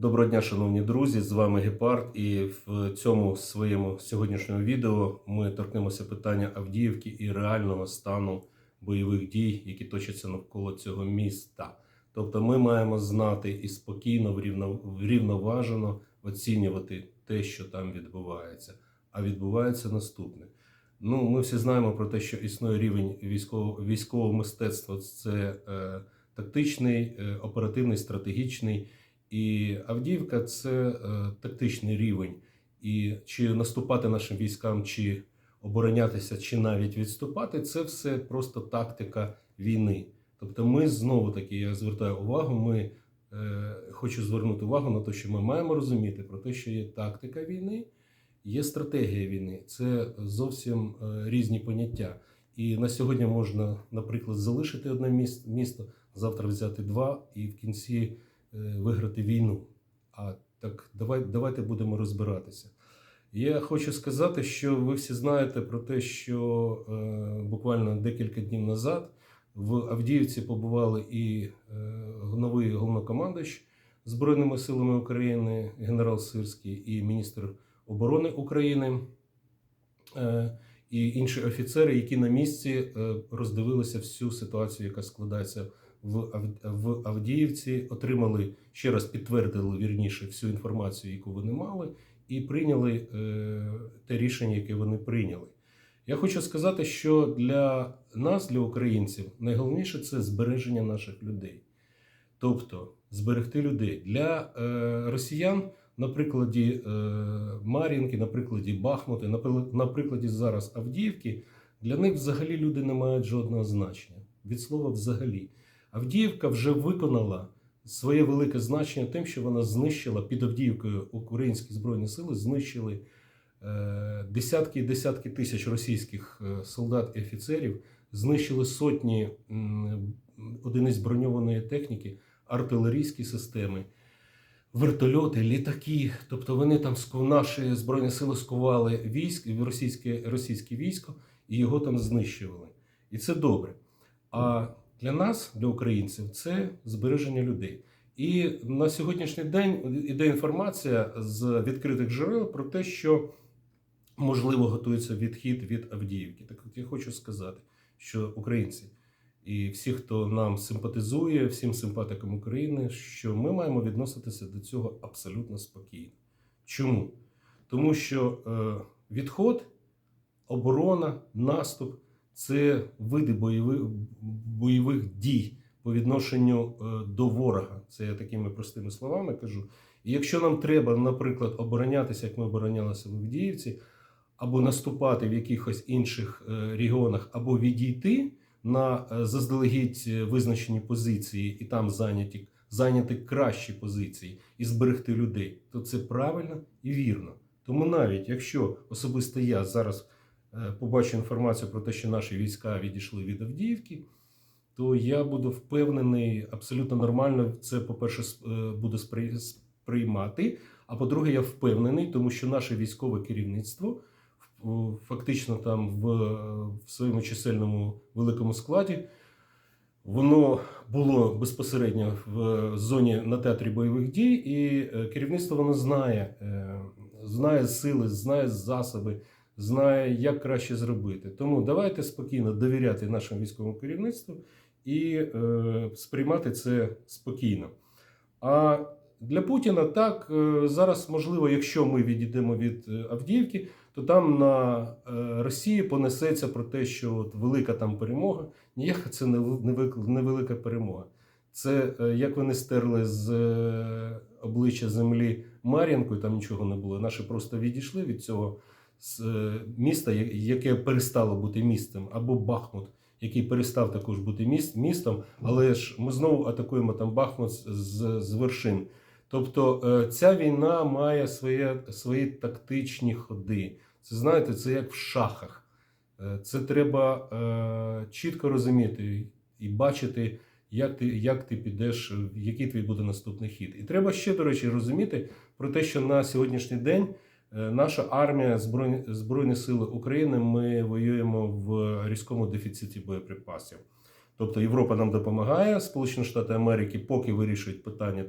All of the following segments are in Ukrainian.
Доброго дня, шановні друзі! З вами Гепард, і в цьому своєму сьогоднішньому відео ми торкнемося питання Авдіївки і реального стану бойових дій, які точаться навколо цього міста. Тобто, ми маємо знати і спокійно, врівно- врівноважено оцінювати те, що там відбувається. А відбувається наступне. Ну, ми всі знаємо про те, що існує рівень військового, військового мистецтва. Це е, тактичний, е, оперативний, стратегічний. І Авдіївка це е, тактичний рівень. І чи наступати нашим військам, чи оборонятися, чи навіть відступати, це все просто тактика війни. Тобто, ми знову таки, я звертаю увагу, ми е, хочу звернути увагу на те, що ми маємо розуміти про те, що є тактика війни, є стратегія війни. Це зовсім е, різні поняття. І на сьогодні можна, наприклад, залишити одне міс- місто, завтра взяти два, і в кінці виграти війну. А так давай, давайте будемо розбиратися. Я хочу сказати, що ви всі знаєте про те, що е, буквально декілька днів назад в Авдіївці побували і е, новий головнокомандуючий Збройними силами України, генерал Сирський, і міністр оборони України, е, і інші офіцери, які на місці е, роздивилися всю ситуацію, яка складається в Ав- в Авдіївці, отримали ще раз підтвердили вірніше всю інформацію, яку вони мали, і прийняли е, те рішення, яке вони прийняли. Я хочу сказати, що для нас, для українців, найголовніше це збереження наших людей. Тобто зберегти людей для е, росіян на прикладі е, Мар'їнки, на прикладі Бахмута, на, на прикладі зараз Авдіївки, для них взагалі люди не мають жодного значення. Від слова взагалі. Авдіївка вже виконала своє велике значення тим, що вона знищила під Авдіївкою українські збройні сили, знищили е, десятки і десятки тисяч російських е, солдат і офіцерів, знищили сотні одиниць броньованої техніки, артилерійські системи, вертольоти, літаки. Тобто вони там наші збройні сили скували військ, російське, російське військо і його там знищували. І це добре. А для нас, для українців, це збереження людей. І на сьогоднішній день іде інформація з відкритих джерел про те, що можливо готується відхід від Авдіївки. Так от я хочу сказати, що українці і всі, хто нам симпатизує, всім симпатикам України, що ми маємо відноситися до цього абсолютно спокійно. Чому? Тому що е, відход, оборона, наступ це види бойових, бойових дій по відношенню е, до ворога. Це я такими простими словами кажу. І якщо нам треба, наприклад, оборонятися, як ми оборонялися в Авдіївці, або наступати в якихось інших е, регіонах, або відійти на е, заздалегідь визначені позиції і там зайняті, зайняти кращі позиції і зберегти людей, то це правильно і вірно. Тому навіть якщо особисто я зараз побачу інформацію про те, що наші війська відійшли від Авдіївки, то я буду впевнений, абсолютно нормально це, по-перше, е, буду сприймати. А по-друге, я впевнений, тому що наше військове керівництво фактично там в, в своєму чисельному великому складі. Воно було безпосередньо в зоні на театрі бойових дій, і е, керівництво воно знає, е, знає сили, знає засоби, знає, як краще зробити. Тому давайте спокійно довіряти нашому військовому керівництву і е, сприймати це спокійно. А для Путіна так е, зараз можливо, якщо ми відійдемо від е, Авдіївки, то там на е, Росії понесеться про те, що от велика там перемога. Ніяка це не вел- невелика перемога. Це як вони стерли з обличчя землі Мар'їнку, там нічого не було. Наші просто відійшли від цього міста, яке перестало бути містом, або Бахмут, який перестав також бути міст, містом, але ж ми знову атакуємо там Бахмут з, з, з вершин. Тобто е, ця війна має своє, свої тактичні ходи. Це знаєте, це як в шахах. Е, Це треба е, чітко розуміти і бачити, як ти, як ти підеш, е, який твій буде наступний хід. І треба ще, до речі, розуміти про те, що на сьогоднішній день е, наша армія, Збройні, Збройні Сили України, ми воюємо в різкому дефіциті боєприпасів. Тобто Європа нам допомагає, Сполучені Штати Америки поки вирішують питання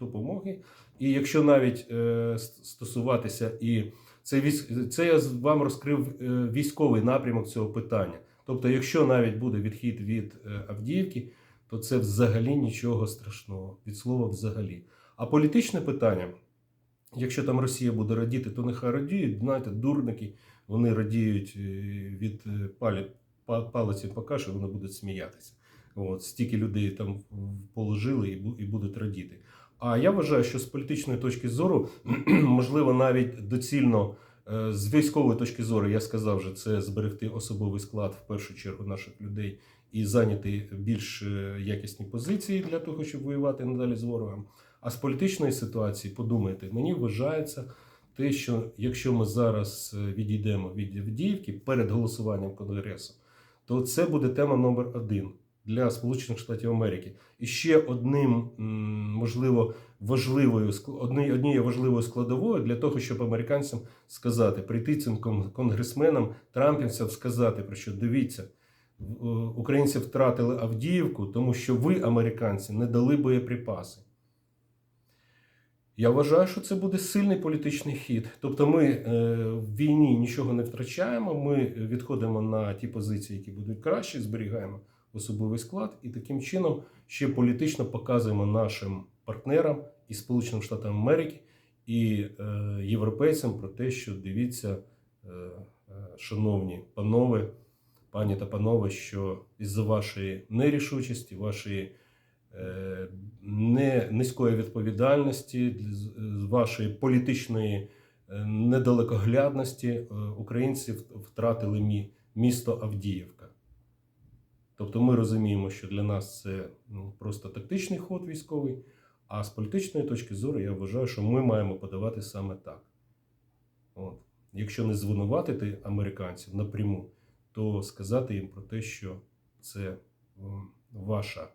допомоги. І якщо навіть е, стосуватися і це це я вам розкрив е, військовий напрямок цього питання. Тобто, якщо навіть буде відхід від е, Авдіївки, то це взагалі нічого страшного від слова взагалі. А політичне питання, якщо там Росія буде радіти, то нехай радіють. Знаєте, дурники, вони радіють е, від е, палі, па- палиці по каші, вони будуть сміятися. От, стільки людей там положили і, будуть радіти. А я вважаю, що з політичної точки зору, можливо, навіть доцільно е, з військової точки зору, я сказав вже, це зберегти особовий склад в першу чергу наших людей і зайняти більш якісні позиції для того, щоб воювати надалі з ворогом. А з політичної ситуації, подумайте, мені вважається те, що якщо ми зараз е, відійдемо від Авдіївки перед голосуванням Конгресу, то це буде тема номер один для Сполучених Штатів Америки. І ще одним, можливо, важливою однією важливою складовою для того, щоб американцям сказати, прийти цим конгресменам, трампівцям сказати, про що дивіться, е, українці втратили Авдіївку, тому що ви, американці, не дали боєприпаси. Я вважаю, що це буде сильний політичний хід. Тобто, ми е, в війні нічого не втрачаємо. Ми відходимо на ті позиції, які будуть кращі, зберігаємо особовий склад, і таким чином ще політично показуємо нашим партнерам і Сполученим Штатам Америки, і е, європейцям про те, що дивіться, е, шановні панове, пані та панове, що із-за вашої нерішучості, вашої не, низької відповідальності, з з вашої політичної е, недалекоглядності е, українці втратили місто Авдіївка. Тобто ми розуміємо, що для нас це ну, просто тактичний ход військовий, а з політичної точки зору я вважаю, що ми маємо подавати саме так. От. Якщо не звинуватити американців напряму, то сказати їм про те, що це ваша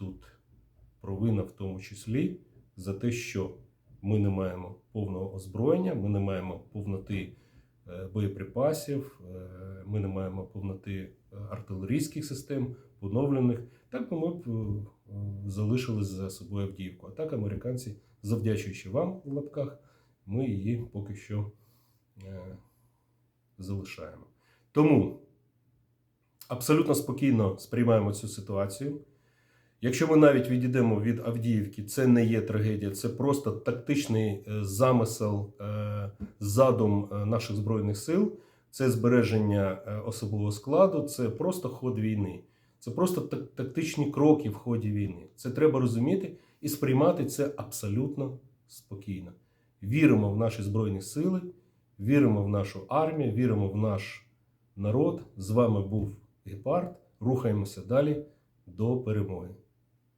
тут провина, в тому числі, за те, що ми не маємо повного озброєння, ми не маємо повноти е, боєприпасів, е, ми не маємо повноти е, артилерійських систем, поновлених. Так би ми б залишили за собою Авдіївку. А так американці, завдячуючи вам в лапках, ми її поки що залишаємо. Тому абсолютно спокійно сприймаємо цю ситуацію. Якщо ми навіть відійдемо від Авдіївки, це не є трагедія, це просто тактичний е, замисел, е, задум е, наших збройних сил, це збереження особового складу, це просто ход війни. Це просто тактичні кроки в ході війни. Це треба розуміти і сприймати це абсолютно спокійно. Віримо в наші збройні сили, віримо в нашу армію, віримо в наш народ. З вами був Гепард. Рухаємося далі до перемоги.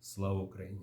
Слава Україні!